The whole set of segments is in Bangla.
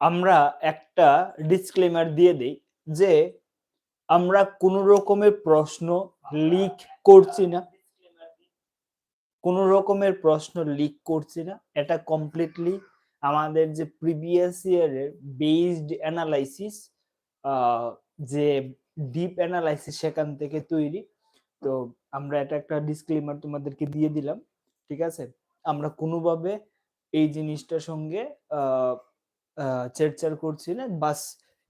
আমরা একটা ডিসক্লেমার দিয়ে দেই যে আমরা কোন রকমের প্রশ্ন লিক করছি না। কোন রকমের প্রশ্ন লিক করছি না। এটা কমপ্লিটলি আমাদের যে প্রিভিয়াস ইয়ারের বেসড অ্যানালাইসিস যে ডিপ অ্যানালাইসিস সেখান থেকে তৈরি। তো আমরা এটা একটা ডিসক্লেমার তোমাদেরকে দিয়ে দিলাম, ঠিক আছে? আমরা কোনোভাবে এই জিনিসটার সঙ্গে আহ আহ ছেড়ছাড় করছি না বাস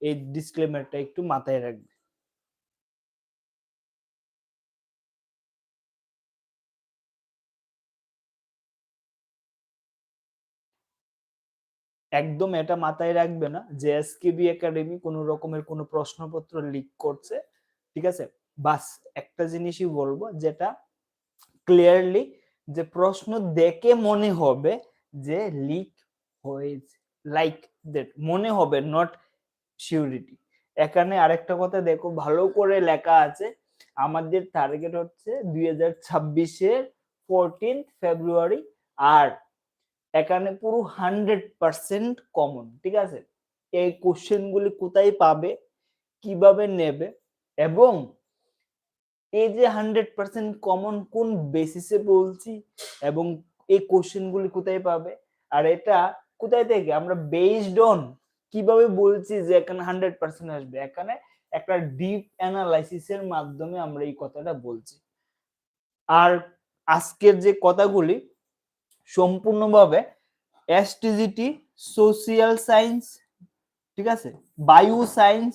এই ডিসক্লেমারটা একটু মাথায় রাখবে। একদম এটা মাথায় রাখবে না যে এসকেবি একাডেমি কোনো রকমের কোনো প্রশ্নপত্র লিক করছে, ঠিক আছে? বাস একটা জিনিসই বলব যেটা ক্লিয়ারলি যে প্রশ্ন দেখে মনে হবে যে লিক হয়েছে লাইক দ্যাট মনে হবে নট সিউরিটি এখানে আরেকটা কথা দেখো, ভালো করে লেখা আছে, আমাদের টার্গেট হচ্ছে দুই হাজার ছাব্বিশের ফোরটিন ফেব্রুয়ারি আর এখানে পুরো হান্ড্রেড পার্সেন্ট কমন ঠিক আছে? এই কোশ্চেন গুলি কোথায় পাবে, কীভাবে নেবে, এবং এই যে হান্ড্রেড পার্সেন্ট কমন কোন বেসিসে বলছি, এবং এই কোশ্চেন গুলি কোথায় পাবে? আর এটা কোথায় থেকে? আমরা বেসড অন কীভাবে বলছি যে এখানে হান্ড্রেড পার্সেন্ট আসবে? এখানে একটা ডিপ অ্যানালাইসিসের মাধ্যমে আমরা এই কথাটা বলছি। আর আজকের যে কথাগুলি, সম্পূর্ণভাবে এসটিজিটি সোশিয়াল সায়েন্স ঠিক আছে? বায়ু সায়েন্স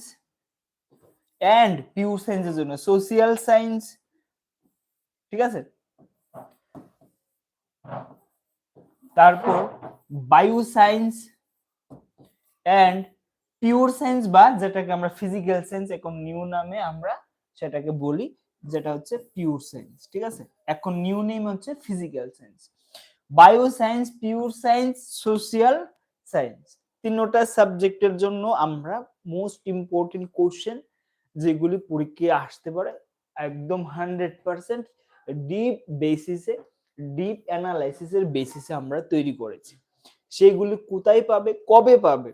অ্যান্ড পিউর সায়েন্সের জন্য। সোশিয়াল সায়েন্স ঠিক আছে? তারপর বায়ু সায়েন্স অ্যান্ড পিওর সায়েন্স বা যেটাকে আমরা ফিজিক্যাল সায়েন্স এখন নিউ নামে আমরা সেটাকে বলি, যেটা হচ্ছে পিওর সায়েন্স, ঠিক আছে? এখন নিউ নেম হচ্ছে physical science. Bio science, pure science, social science, তিনটা সাবজেক্টের জন্য আমরা মোস্ট ইম্পর্টেন্ট কোশ্চেন যেগুলি পরীক্ষায় আসতে পারে, একদম হান্ড্রেড পার্সেন্ট ডিপ বেসিসে ডিপ অ্যানালাইসিসের বেসিসে আমরা তৈরি করেছি। সেগুলি কোথায় পাবে, কবে পাবে,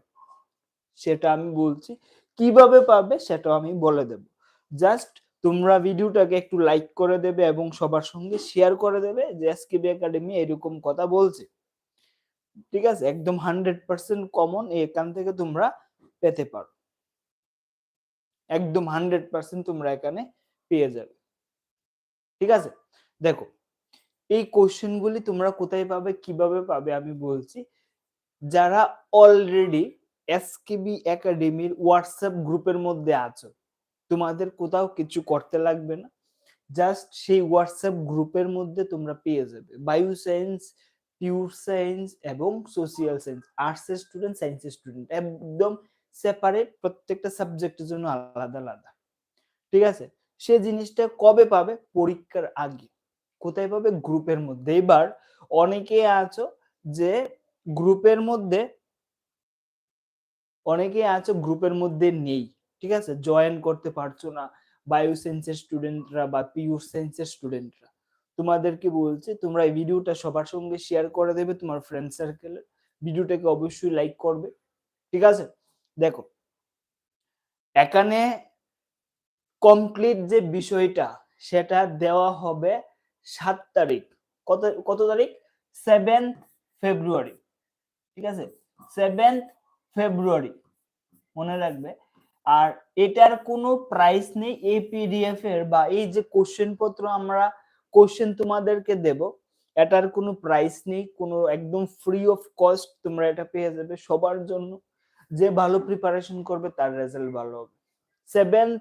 সেটা আমি বলছি। কীভাবে পাবে, সেটাও আমি বলে দেব। জাস্ট তোমরা ভিডিওটাকে একটু লাইক করে দেবে এবং সবার সঙ্গে শেয়ার করে দেবে যে এসকেবি একাডেমি এরকম কথা বলছে। ঠিক আছে? একদম হান্ড্রেড পার্সেন্ট কমন এখান থেকে তোমরা পেতে পারো। একদম হান্ড্রেড পার্সেন্ট তোমরা এখানে পেয়ে যাবে। ঠিক আছে? দেখো এই কোশ্চেনগুলি তোমরা কোথায় পাবে, কীভাবে পাবে আমি বলছি। যারা অলরেডি এসকেবি একাডেমির হোয়াটসঅ্যাপ গ্রুপের মধ্যে আছো, তোমাদের কোথাও কিছু করতে লাগবে না। জাস্ট সেই হোয়াটসঅ্যাপ গ্রুপের মধ্যে তোমরা পেয়ে যাবে। বায়ো সায়েন্স পিওর সায়েন্স এবং সোশিয়াল সায়েন্স আর্টসের স্টুডেন্ট সায়েন্সের স্টুডেন্ট একদম সেপারেট প্রত্যেকটা সাবজেক্টের জন্য আলাদা আলাদা। ঠিক আছে? সে জিনিসটা কবে পাবে? পরীক্ষার আগে। কোথায় পাবে? গ্রুপের মধ্যে। এবার অনেকে আছো যে গ্রুপের মধ্যে অনেকে আছো গ্রুপের মধ্যে নেই, ঠিক আছে? জয়েন করতে পারছ না। বায়ো সায়েন্সের স্টুডেন্টরা বা পিওর সায়েন্সের স্টুডেন্টরা তোমাদেরকে বলছি, তোমরা এই ভিডিওটা সবার সঙ্গে শেয়ার করে দেবে তোমার ফ্রেন্ড সার্কেলে ভিডিওটাকে অবশ্যই লাইক করবে, ঠিক আছে? দেখো, এখানে কমপ্লিট যে বিষয়টা, সেটা দেওয়া হবে সাত তারিখ। কত কত তারিখ? সেভেন্থ ফেব্রুয়ারি ঠিক আছে? সেভেন্থ ফেব্রুয়ারি মনে রাখবে। আর এটার কোনো প্রাইস নেই এই পিডিএফ এর বা এই যে কোশ্চেন পত্র আমরা কোশ্চেন তোমাদেরকে দেব, এটার কোনো প্রাইস নেই, কোনো একদম ফ্রি অফ কস্ট তোমরা এটা পেয়ে যাবে সবার জন্য। যে ভালো প্রিপারেশন করবে তার রেজাল্ট ভালো হবে। সেভেন্থ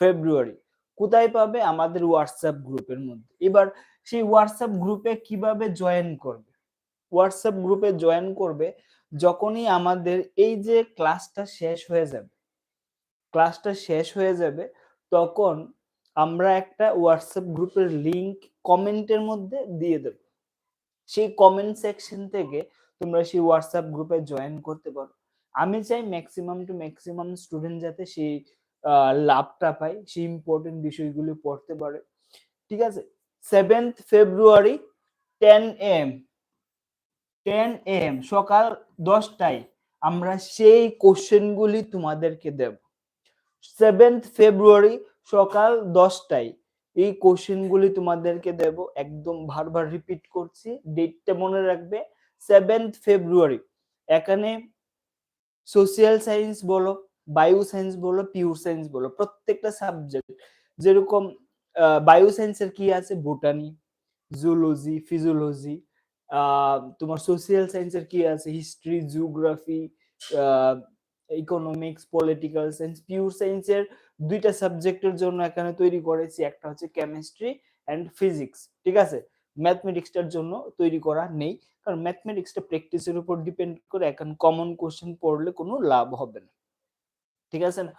ফেব্রুয়ারি কোথায় পাবে? আমাদের হোয়াটসঅ্যাপ গ্রুপের মধ্যে। এবার সেই হোয়াটসঅ্যাপ গ্রুপে কীভাবে জয়েন করবে? হোয়াটসঅ্যাপ গ্রুপে জয়েন করবে যখনই আমাদের এই যে ক্লাসটা শেষ হয়ে যাবে ক্লাসটা শেষ হয়ে যাবে তখন আমরা একটা হোয়াটসঅ্যাপ গ্রুপের লিংক কমেন্টের মধ্যে দিয়ে দেব। সেই কমেন্ট সেকশন থেকে তোমরা সেই হোয়াটসঅ্যাপ গ্রুপে জয়েন করতে পারো। আমি চাই ম্যাক্সিমাম টু ম্যাক্সিমাম স্টুডেন্ট যাতে সেই লাভটা পায় সেই ইম্পর্টেন্ট বিষয়গুলি পড়তে পারে। ঠিক আছে? Seventh February ten M ten M সকাল দশটায় আমরা সেই কোশ্চেনগুলি তোমাদেরকে দেব। সেভেন্থ ফেব্রুয়ারি সকাল দশটায় এই কোশ্চেনগুলি তোমাদেরকে দেব। একদম বারবার রিপিট করছি ডেটটা মনে রাখবে। সেভেন্থ ফেব্রুয়ারি এখানে সোশিয়াল সায়েন্স বলো বায়ো সায়েন্স বলো পিওর সায়েন্স বলো, প্রত্যেকটা সাবজেক্ট যেরকম বায়ো সায়েন্সের কি আছে? বোটানি জুলজি ফিজিওলজি তোমার সোশিয়াল সায়েন্সের কি আছে? History geography economics political science pure সায়েন্সের দুইটা সাবজেক্টের জন্য এখানে তৈরি করেছি। একটা হচ্ছে কেমিস্ট্রি অ্যান্ড ফিজিক্স ঠিক আছে? ম্যাথমেটিক্সটার জন্য তৈরি করা নেই, কারণ ম্যাথমেটিক্সটা প্র্যাকটিসের উপর ডিপেন্ড করে এখন কমন কোশ্চেন পড়লে কোনো লাভ হবে না। ঠিক আছে না?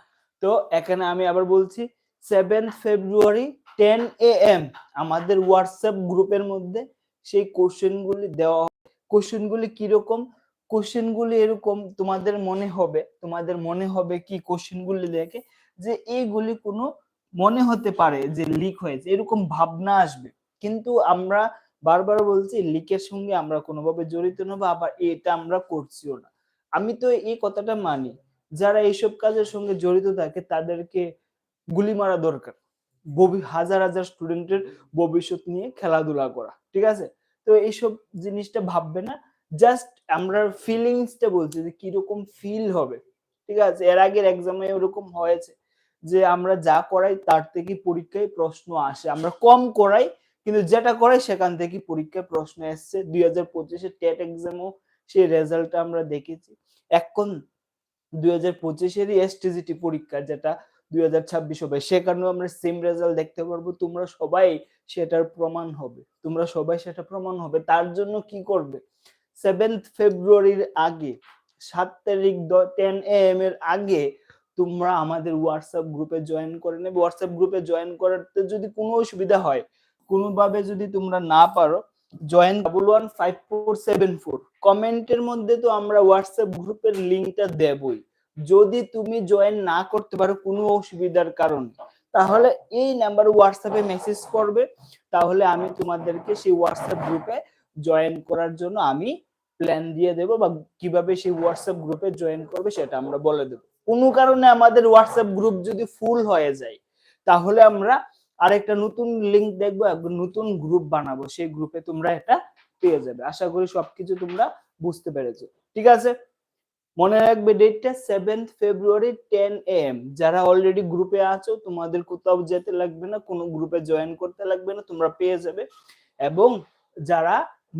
তো এখানে আমি আবার বলছি seventh February ten A M আমাদের হোয়াটসঅ্যাপ গ্রুপের মধ্যে সেই কোশ্চেনগুলি দেওয়া কোশ্চেনগুলি কীরকম? কোশ্চেনগুলি এরকম তোমাদের মনে হবে, তোমাদের মনে হবে কি কোশ্চেনগুলি দেখে যে এইগুলি কোনো মনে হতে পারে যে লিক হয়েছে, এরকম ভাবনা আসবে। কিন্তু আমরা বারবার বলছি লিকের সঙ্গে আমরা কোনোভাবে জড়িত না বা আবার এটা আমরা করছিও না। আমি তো এই কথাটা মানি। যারা এইসব কাজের সঙ্গে জড়িত থাকে, তাদেরকে গুলি মারা দরকার। হাজার হাজার স্টুডেন্টের ভবিষ্যৎ নিয়ে খেলাধুলা করা, ঠিক আছে? তো এইসব জিনিসটা ভাববে না। জাস্ট আমরা ফিলিংসটা বলছি যে কীরকম ফিল হবে, ঠিক আছে? এর আগের এক্সামে ওরকম হয়েছে যে আমরা যা করাই তার থেকে পরীক্ষায় প্রশ্ন আসে। আমরা কম করাই, কিন্তু যেটা করাই সেখান থেকে পরীক্ষায় প্রশ্ন এসছে। দুই হাজার পঁচিশে টেট এক্সামও সেই রেজাল্টটা আমরা দেখেছি। এখন দুই হাজার পঁচিশেরই এসটিজিটি পরীক্ষা, যেটা দুই হাজার ছাব্বিশ হবে। সেখানেও আমরা সেম রেজাল্ট দেখতে পারব, তোমরা সবাই সেটার প্রমাণ হবে। তোমরা সবাই সেটা প্রমাণ হবে। তার জন্য কি করবে? সেভেন্থ ফেব্রুয়ারির আগে, সাত তারিখ টেন এম এর আগে তোমরা আমাদের হোয়াটসঅ্যাপ গ্রুপে জয়েন করে নেবে। হোয়াটসঅ্যাপ গ্রুপে জয়েন করতে যদি কোনো অসুবিধা হয়, কোনোভাবে যদি তোমরা না পারো join double one five four seven four কমেন্টের মধ্যে তো আমরা হোয়াটসঅ্যাপ গ্রুপের লিঙ্কটা দেবই। যদি তুমি জয়েন না করতে পারো কোনো অসুবিধার কারণে তাহলে এই নাম্বার হোয়াটসঅ্যাপে মেসেজ করবে। তাহলে আমি তোমাদেরকে সেই হোয়াটসঅ্যাপ গ্রুপে জয়েন করার জন্য আমি প্ল্যান দিয়ে দেবো বা কীভাবে সেই হোয়াটসঅ্যাপ গ্রুপে জয়েন করবে সেটা আমরা বলে দেবো। কোনো কারণে আমাদের হোয়াটসঅ্যাপ গ্রুপ যদি ফুল হয়ে যায়, তাহলে আমরা আরেকটা নতুন লিংক দেখব নতুন গ্রুপ বানাবো, সেই গ্রুপে তোমরা এটা পেয়ে যাবে। আশা করি সবকিছু তোমরা বুঝতে পেরেছ। ঠিক আছে? মনে রাখবে ডেটটা সেভেন্থ ফেব্রুয়ারি টেন এম যারা অলরেডি গ্রুপে আছো, তোমাদের কোথাও যেতে লাগবে না, কোনো গ্রুপে জয়েন করতে লাগবে না, তোমরা পেয়ে যাবে। এবং যারা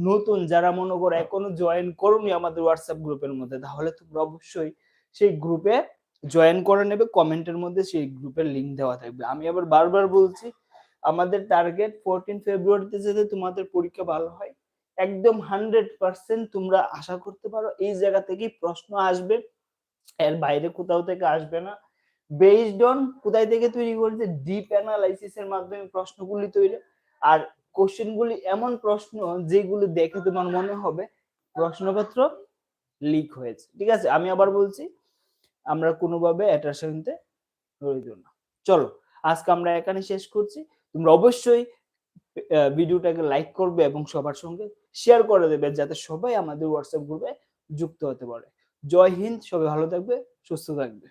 নতুন, যারা মনে করো এখনও জয়েন করোনি আমাদের হোয়াটসঅ্যাপ গ্রুপের মধ্যে, তাহলে তোমরা অবশ্যই সেই গ্রুপে জয়েন করে নেবে কমেন্টের মধ্যে সেই গ্রুপের লিংক দেওয়া থাকবে। আমি আবার বারবার বলছি, আমাদের টার্গেট ফোরটিন ফেব্রুয়ারিতে যাতে তোমাদের পরীক্ষা ভালো হয়। একদম হান্ড্রেড পার্সেন্ট তোমরা আশা করতে পারো, এই জায়গা থেকেই প্রশ্ন আসবে। এর বাইরে কোথাও থেকে আসবে না। বেসড অন কোথায় থেকে তৈরি করেছে ডিপ অ্যানালাইসিস এর মাধ্যমে প্রশ্নগুলি তৈরি। আর কোশ্চেনগুলি এমন প্রশ্ন যেগুলো দেখে তোমার মনে হবে, প্রশ্নপত্র লিক হয়েছে। ঠিক আছে, আমি আবার বলছি আমরা কোনোভাবে এটার সঙ্গে জড়িত না। চলো, আজকে আমরা এখানে শেষ করছি। তোমরা অবশ্যই ভিডিওটাকে লাইক করবে এবং সবার সঙ্গে শেয়ার করে দেবে যাতে সবাই আমাদের হোয়াটসঅ্যাপ গ্রুপে যুক্ত হতে পারে। জয় হিন্দ, সবাই ভালো থাকবে, সুস্থ থাকবে।